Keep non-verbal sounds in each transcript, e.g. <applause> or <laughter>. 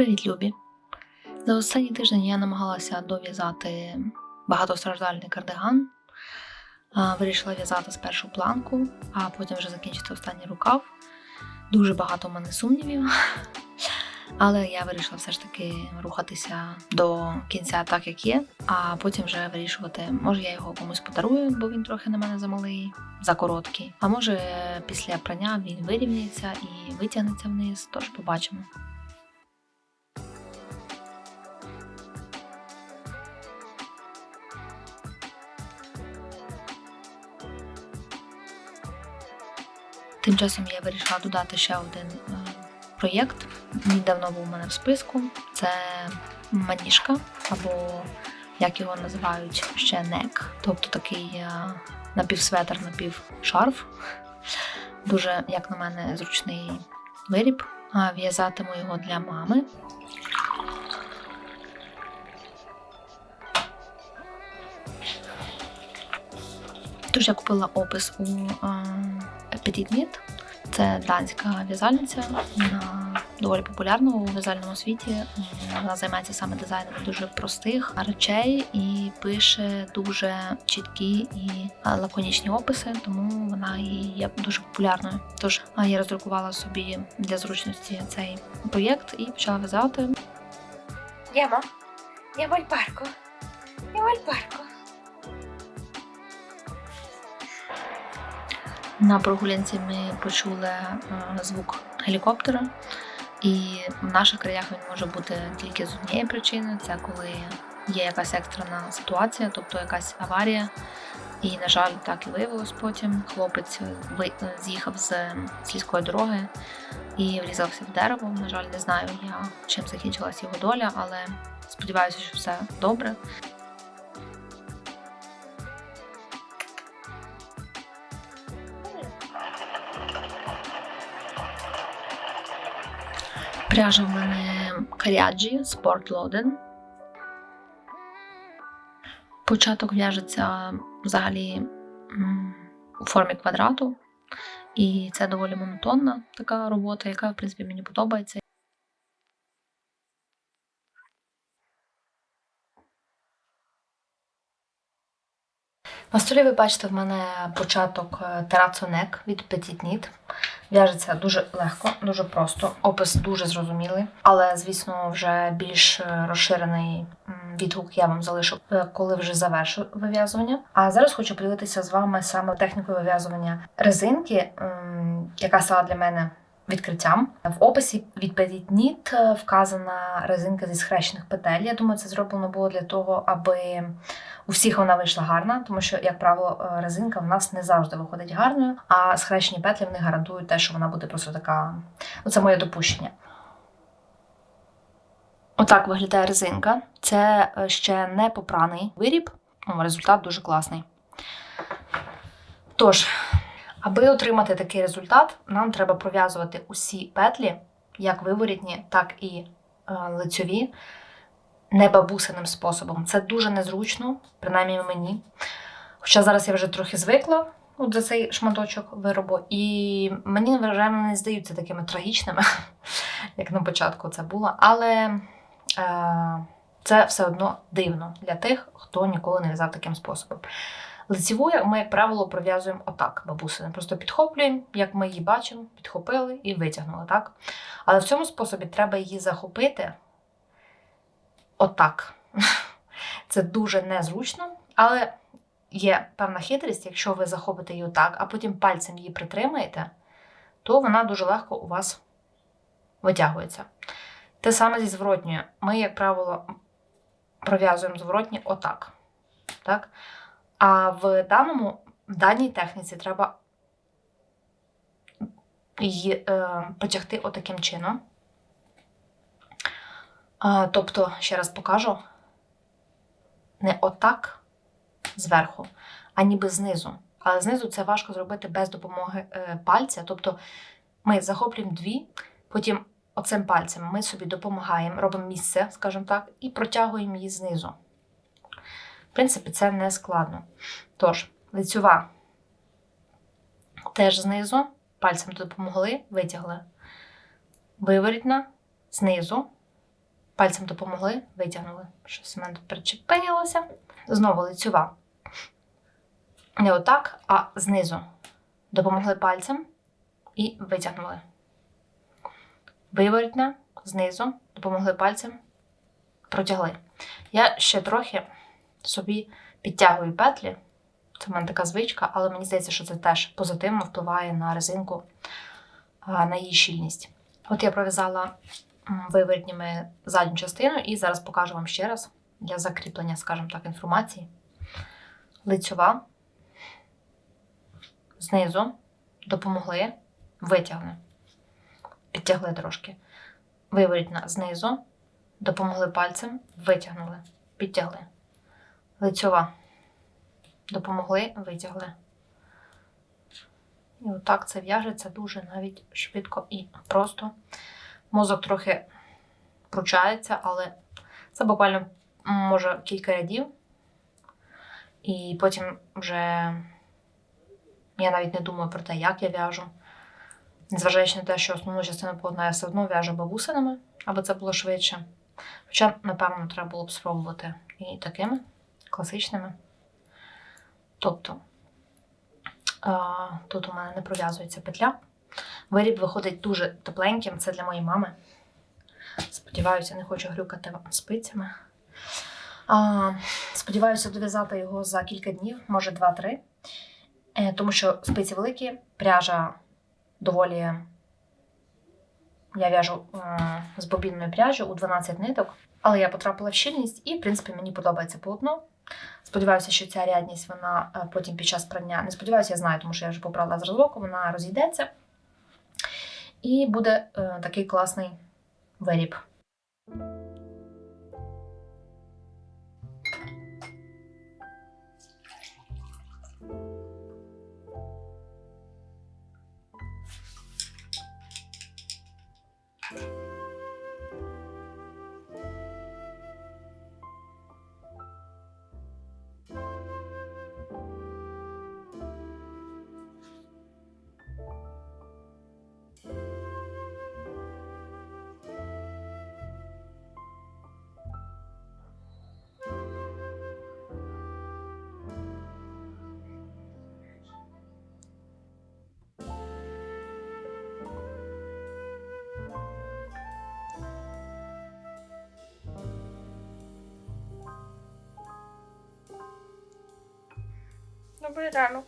Привіт, Любі! За останній тиждень я намагалася дов'язати багатостраждальний кардиган. Вирішила в'язати спершу планку, а потім вже закінчити останній рукав. Дуже багато в мене сумнівів. Але я вирішила все ж таки рухатися до кінця так, як є, а потім вже вирішувати, може я його комусь подарую, бо він трохи на мене замалий, закороткий. А може після прання він вирівняється і витягнеться вниз, тож побачимо. Часом я вирішила додати ще один е, проєкт. Він давно був у мене в списку. Це маніжка, або як його називають ще нек, тобто такий е, напівсветр, напівшарф. Дуже, як на мене, зручний виріб. В'язатиму його для мами. Тож я купила опис у Petit Knit. Це данська в'язальниця. Вона доволі популярна у в'язальному світі. Вона займається саме дизайном дуже простих речей і пише дуже чіткі і лаконічні описи, тому вона і є дуже популярною. Тож я роздрукувала собі для зручності цей проєкт і почала в'язати. Ємо. Ємо al parco. Ємо На прогулянці ми почули е, звук гелікоптера, і в наших краях він може бути тільки з однієї причини: це коли є якась екстрена ситуація, тобто якась аварія. І, на жаль, так і виявилось потім. Хлопець ви- з'їхав з сільської дороги і врізався в дерево. На жаль, не знаю я, чим закінчилась його доля, але сподіваюся, що все добре. Пряжа в мене Каряджі Sport Loden. Початок в'яжеться взагалі у формі квадрату, і це доволі монотонна така робота, яка, в принципі, мені подобається. На столі ви бачите в мене початок терацонек від Knit. В'яжеться дуже легко, дуже просто. Опис дуже зрозумілий, але звісно, вже більш е, розширений відгук я вам залишу, е, коли вже завершу вив'язування. А зараз хочу поділитися з вами саме технікою вив'язування резинки, яка стала для мене. Відкриттям в описі від Petit е, вказана резинка зі схрещених петель. Я думаю, це зроблено було для того, аби у всіх вона вийшла гарна, тому що, як правило, е, резинка в нас не завжди виходить гарною, а схрещені петлі вони гарантують те, що вона буде просто така. Ну, це моє допущення. Отак виглядає резинка. Це е, ще не попраний виріб. Результат дуже класний. Тож, аби отримати такий результат, нам треба пров'язувати усі петлі, як виворітні, так і е, лицьові, не бабусиним способом. Це дуже незручно, принаймні мені. Хоча зараз я вже трохи звикла от за цей шматочок виробу, і мені вважаю, не здаються такими трагічними, <laughs> як на початку це було. Але е, це все одно дивно для тих, хто ніколи не в'язав таким способом. Лицеву ми, як правило, пров'язуємо отак бабусини. Просто підхоплюємо, як ми її бачимо, підхопили і витягнули. так? Але в цьому способі треба її захопити отак. <laughs> Це дуже незручно, але є певна хитрість, якщо ви захопите її отак, а потім пальцем її притримаєте, то вона дуже легко у вас витягується. Те саме зі зворотньою. Ми, як правило, пров'язуємо зворотні отак. Так? А в даному, в даній техніці треба її е, потягти отаким чином. А, тобто, ще раз покажу, не отак зверху, а ніби знизу. Але знизу це важко зробити без допомоги е, пальця. Тобто ми захоплюємо дві, потім оцим пальцем ми собі допомагаємо, робимо місце, скажімо так, і протягуємо її знизу. В принципі, це не складно. Тож, лицьова теж знизу, пальцем допомогли, витягли. Виворітна знизу, Пальцем допомогли, витягнули. Щось в мене причепилося. Знову лицьова. Не отак, а знизу. Допомогли пальцем і витягнули. Виворітна, знизу, допомогли пальцем, протягли. Я ще трохи собі підтягую петлі. Це в мене така звичка, але мені здається, що це теж позитивно впливає на резинку, на її щільність. От я пров'язала м, виворітніми задню частину і зараз покажу вам ще раз для закріплення, скажімо так, інформації. Лицьова, знизу, допомогли, витягли, підтягли трошки. Виворітна знизу, допомогли пальцем, витягнули, підтягли. Лицьова. Допомогли, витягли. І отак це в'яжеться дуже навіть швидко і просто. Мозок трохи пручається, але це буквально може кілька рядів. І потім вже я навіть не думаю про те, як я в'яжу. Незважаючи на те, що основну частину полотна я все одно в'яжу бабусинами, аби це було швидше. Хоча, напевно, треба було б спробувати і такими класичними. Тобто тут у мене не пров'язується петля. Виріб виходить дуже тепленьким, це для моєї мами. Сподіваюся, не хочу грюкати вам спицями. А, сподіваюся дов'язати його за кілька днів, може 2-3. Е, тому що спиці великі, пряжа доволі. Я в'яжу е, з бобінною пряжі у 12 ниток, але я потрапила в щільність і, в принципі, мені подобається полотно. Сподіваюся, що ця рядність вона е, потім під час прання. Не сподіваюся, я знаю, тому що я вже побрала зразок, вона розійдеться. І буде е, такий класний виріб. উপরে টানুক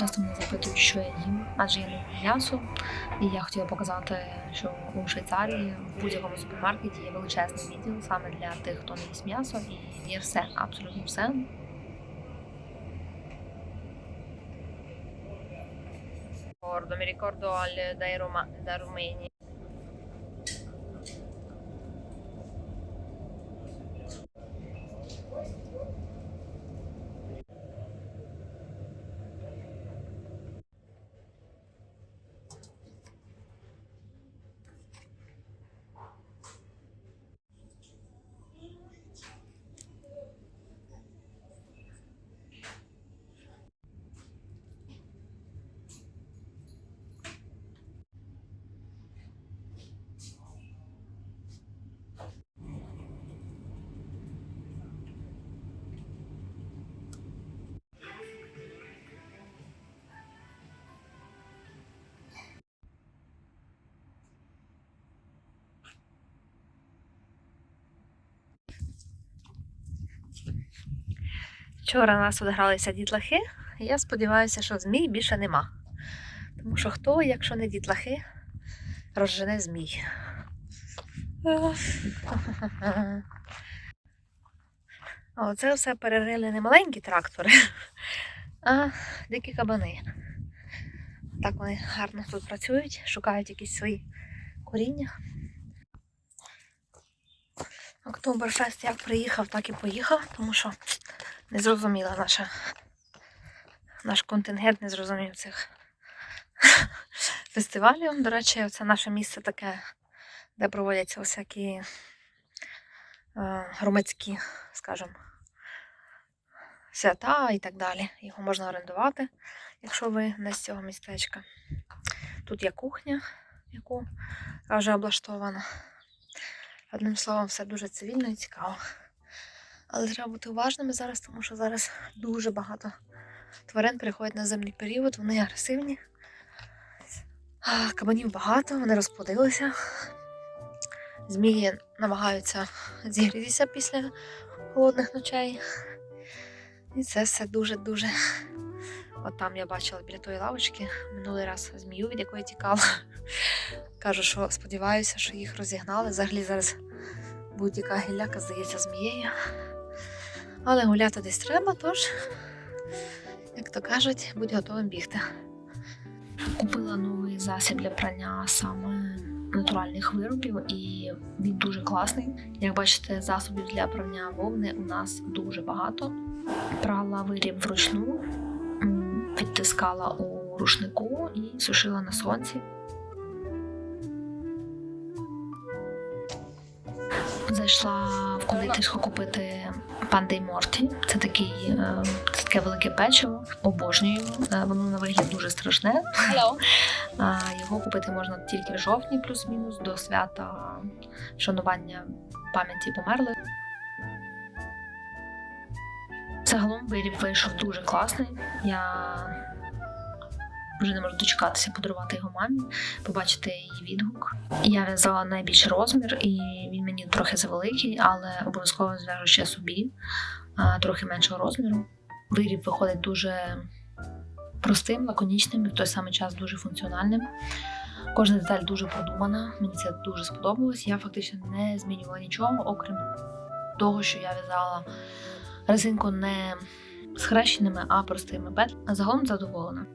Часто мене запитують, що я їм, адже я не м'ясо. І я хотіла показати, що у Швейцарії в будь-якому супермаркеті є величезний відділ саме для тих, хто не їсть м'ясо, і є все, абсолютно все. ricordo, mi ricordo al, dai Roma, da Rumeni. Вчора у нас тут гралися дітлахи, і я сподіваюся, що змій більше нема. Тому що хто, якщо не дітлахи, розжене змій. О, це все перерили не маленькі трактори, а дикі кабани. Так вони гарно тут працюють, шукають якісь свої коріння. Октоберфест як приїхав, так і поїхав, тому що не зрозуміла наша, наш контингент не зрозумів цих <laughs> фестивалів. До речі, це наше місце таке, де проводяться всякі е, громадські, скажімо, свята і так далі. Його можна орендувати, якщо ви не з цього містечка. Тут є кухня, яку вже облаштована. Одним словом, все дуже цивільно і цікаво. Але треба бути уважними зараз, тому що зараз дуже багато тварин переходять на зимний період, вони агресивні. Кабанів багато, вони розплодилися. Змії намагаються зігрітися після холодних ночей. І це все дуже-дуже. От там я бачила біля тої лавочки минулий раз змію, від якої тікала. Кажу, що сподіваюся, що їх розігнали. Взагалі зараз будь-яка гілляка здається змією. Але гуляти десь треба, тож, як то кажуть, будь готовим бігти. Купила новий засіб для прання саме натуральних виробів, і він дуже класний. Як бачите, засобів для прання вовни у нас дуже багато. Прала виріб вручну, підтискала у рушнику і сушила на сонці. Зайшла в кондитерську купити панди Морті. Це такий е, це таке велике печиво. Обожнюю. Е, Воно на вигляд дуже страшне. Hello. <laughs> Його купити можна тільки в жовтні, плюс-мінус, до свята шанування пам'яті померлих. Загалом виріб вийшов дуже класний. Я вже не можу дочекатися подарувати його мамі, побачити її відгук. Я в'язала найбільший розмір, і він мені трохи завеликий, але обов'язково зв'яжу ще собі трохи меншого розміру. Виріб виходить дуже простим, лаконічним і в той самий час дуже функціональним. Кожна деталь дуже продумана, мені це дуже сподобалось. Я фактично не змінювала нічого, окрім того, що я в'язала резинку не схрещеними, а простими петлями. Загалом задоволена.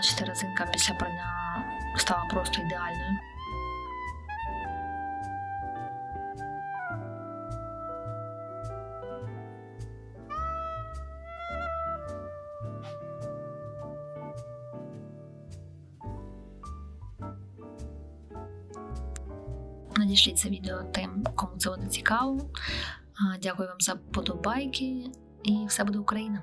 Бачите, резинка після прання стала просто ідеальною. Надішліть це відео тим, кому це буде цікаво. Дякую вам за подобайки і все буде Україна!